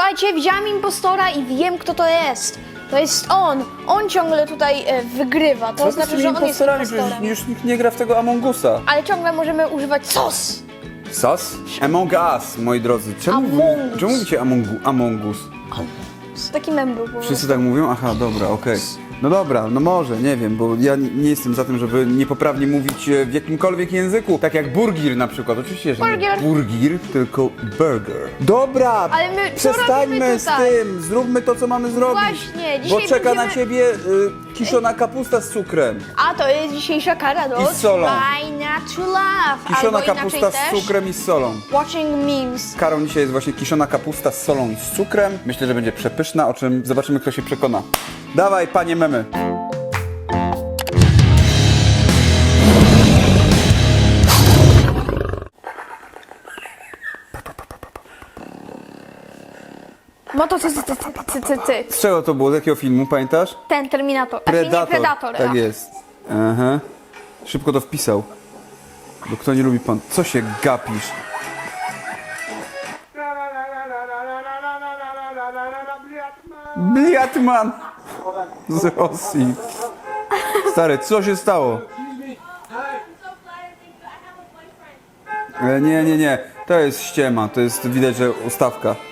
Słuchajcie, widziałam impostora i wiem, kto to jest. To jest on. On ciągle tutaj e, wygrywa. To Co znaczy, że on jest impostorami? Przecież impostorem. już nikt nie gra w tego Among Usa. Ale ciągle możemy używać sos. Sas? Among Us, moi drodzy. Czemu, Among Us. czemu mówicie Among, Among Us? Taki mem był po prostu. Wszyscy tak mówią? Aha, dobra, okej. No dobra, no może, nie wiem, bo ja nie jestem za tym, żeby niepoprawnie mówić e, w jakimkolwiek języku. Tak jak burgir na przykład. Oczywiście, że nie burgir, tylko burger. Dobra, Ale my co przestańmy robimy z tutaj? tym. Zróbmy to, co mamy zrobić. Właśnie, Bo dzisiaj czeka na będziemy- ciebie y, kiszona kapusta z cukrem. A to jest dzisiejsza kara do I z solą. Try not to laugh. Kiszona Albo kapusta inaczej z też cukrem i z solą. Watching memes. Karą dzisiaj jest właśnie kiszona kapusta z solą i z cukrem. Myślę, że będzie przepyszna, o czym zobaczymy, kto się przekona. Dawaj, panie memy. No ty, ty. Z czego to było? Z jakiego filmu, pamiętasz? Ten Terminator. Znaczy, Predator. Nie Predator. Tak a. jest. Aha. Szybko to wpisał. Bo kto nie lubi pan... Co się gapisz? Bliatman! Z Rosji. Stary, co się stało? E, Nie, nie, nie. To jest ściema. To jest, widać, że ustawka.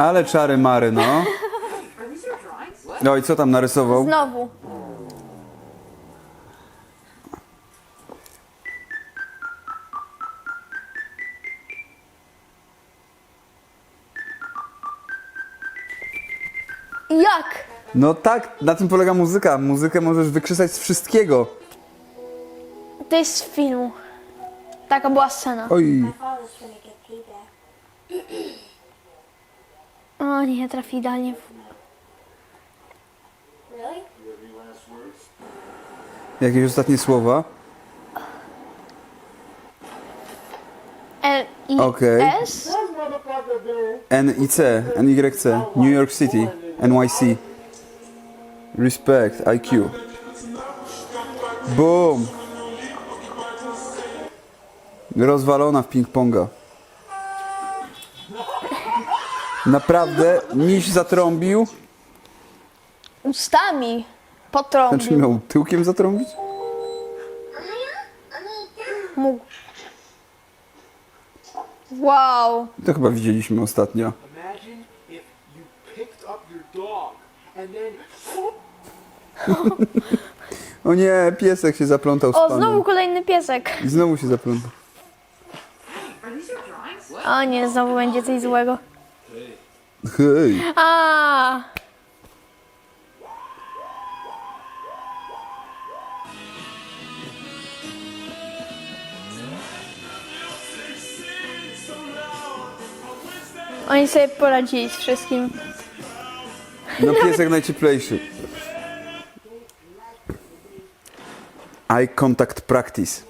Ale czary mary, no. No i co tam narysował? Znowu. Jak? No tak, na tym polega muzyka. Muzykę możesz wykrzesać z wszystkiego. To jest z filmu. Taka była scena. Oj. O nie, trafi idealnie w... Jakieś ostatnie słowa? L I Okej. S? NIC, NYC, New York City, NYC. Respect, IQ. Boom. Rozwalona w ping-ponga. Naprawdę, miś zatrąbił. Ustami. Potrąbił. Znaczy miał tyłkiem zatrąbić? Mógł. Wow. To chyba widzieliśmy ostatnio. Imagine if you picked up your dog and then O nie, piesek się zaplątał z O, panem. znowu kolejny piesek. I znowu się zaplątał. O nie, znowu będzie coś złego. Hej. A. Oni sobie poradzili z wszystkim. No piesek najcieplejszy. Eye contact practice.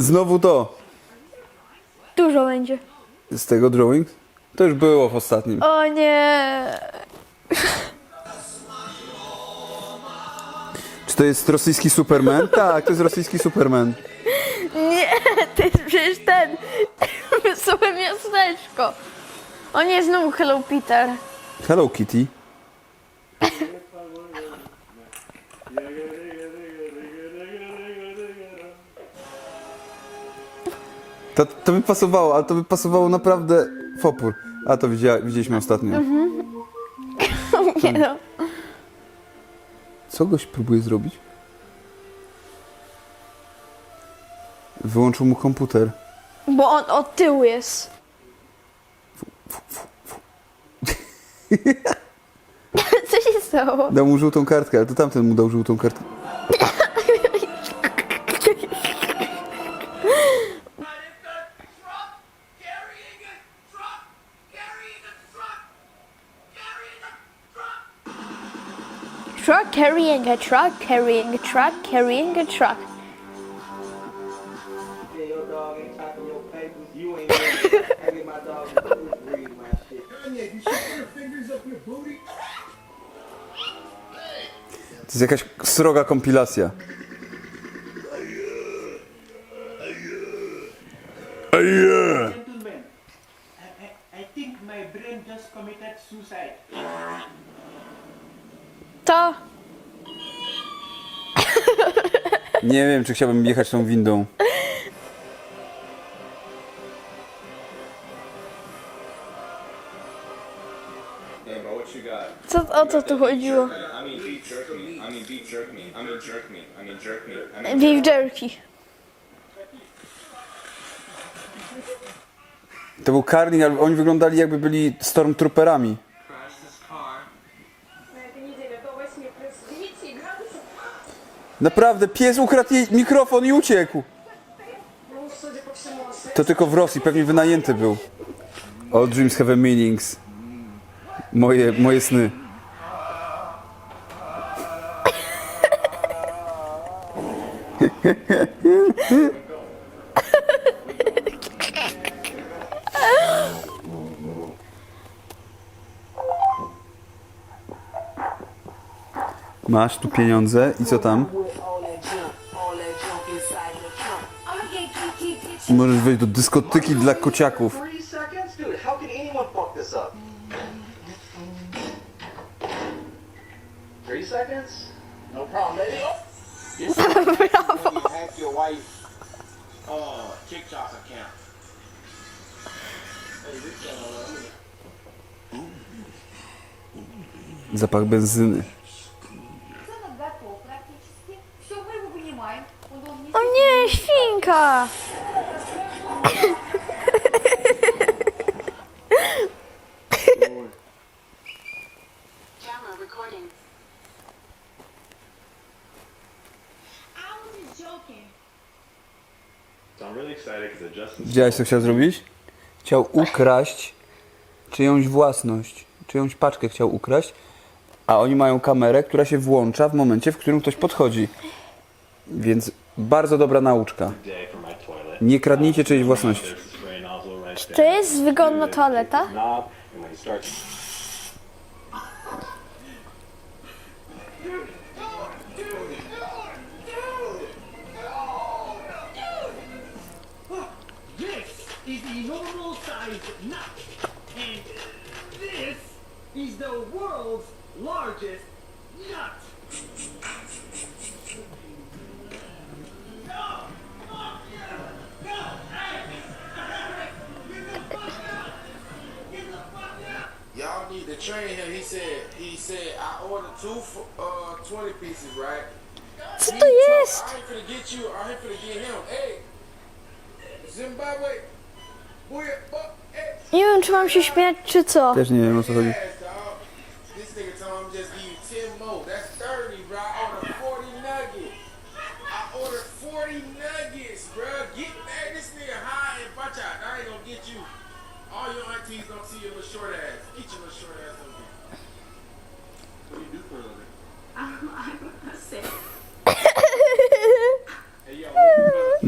Znowu to. Dużo będzie. Z tego drawing? To już było w ostatnim. O nie. Czy to jest rosyjski Superman? Tak, to jest rosyjski Superman. Nie, to jest przecież ten. Wesołe miasteczko. O nie, znowu Hello Peter. Hello Kitty. To, to by pasowało, ale to by pasowało naprawdę w opór. A to widzieliśmy ostatnio. Nie no. Co goś próbuje zrobić? Wyłączył mu komputer. Bo on od tyłu jest. Co się stało? Dał mu żółtą kartkę, ale to tamten mu dał żółtą kartkę. A truck, carrying a truck, carrying a truck. Yeah, your dog ain't typing your papers. You ain't I get my dog to read my shit. Kanye, you should put your fingers up your booty. To jest jakaś sroga kompilacja. Gentlemen, I, I, I think my brain just committed suicide. To Nie wiem, czy chciałbym jechać tą windą. Co, o co tu chodziło? Beef jerky. To był karnik, ale oni wyglądali jakby byli stormtrooperami. Naprawdę, pies ukradł jej mikrofon i uciekł. To tylko w Rosji, pewnie wynajęty był. All dreams have a meanings. Moje, moje sny. Masz tu pieniądze i co tam? Możesz wejść do dyskotyki dla kociaków. Seconds? Dude, just Widziałeś co chciał zrobić? Chciał ukraść czyjąś własność, czyjąś paczkę chciał ukraść, a oni mają kamerę, która się włącza w momencie, w którym ktoś podchodzi. Więc bardzo dobra nauczka. Nie kradnijcie czyjejś własności. Right To jest wygodna toaleta? Is the world's largest nut. Boy, fuck, hey, Nie wiem, czy mam się śmiać, czy co. Też nie wiem o co chodzi.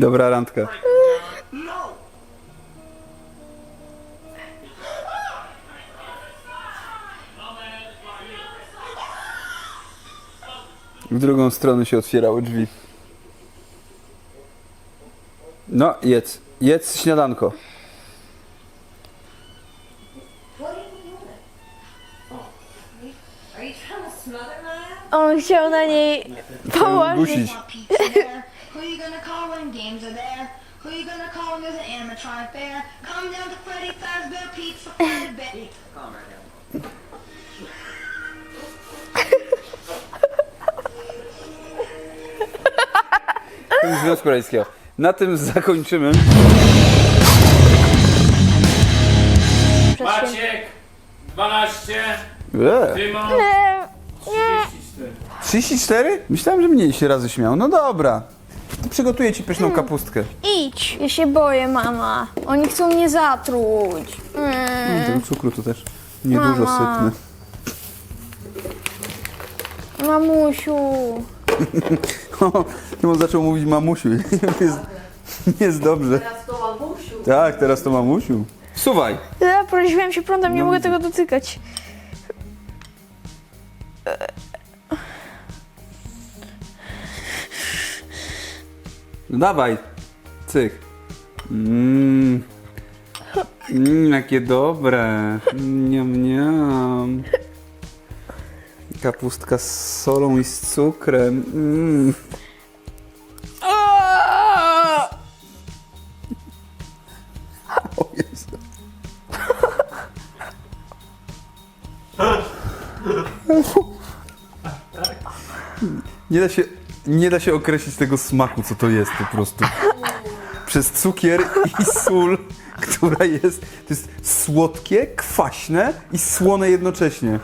Dobra randka. W drugą stronę się otwierały drzwi. No, jedz. Jedz śniadanko. On chciał na niej położyć. Gusić. Who you gonna call when games are there? Who you gonna call when there's an animatronic there? Come down to Freddy Fazbear Pizza Freddy. Calm right down. Związku Radzieckiego. Na tym zakończymy. Maciek, 12, Eee. Tymon, Nie, nie. 34? Myślałem, że mniej się razy śmiał. No dobra. Przygotuję ci pyszną kapustkę. Idź. Ja się boję, mama. Oni chcą mnie zatruć. Mm. Tego cukru to też niedużo Mama. sypnę. Mamusiu. Tymon zaczął mówić mamusiu. Jest, jest dobrze. Teraz to mamusiu. Tak, teraz to mamusiu. Suwaj. Ja poraziłem się prądem, nie No mogę tego dotykać. No dawaj. Cyk. Mmm. Mm, jakie dobre. Niam, niam. Kapustka z solą i z cukrem. Mm. Jezu. Nie da się, nie da się określić tego smaku, co to jest po prostu. Przez cukier i sól, która jest, to jest słodkie, kwaśne i słone jednocześnie.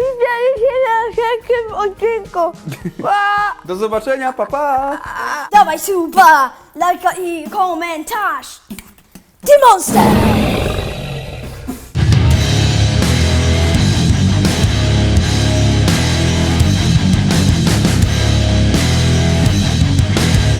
Widziałem się na wszelkim odcinku. Do zobaczenia, papa! Pa. Dawaj suba, lajka i komentarz. Ty monster!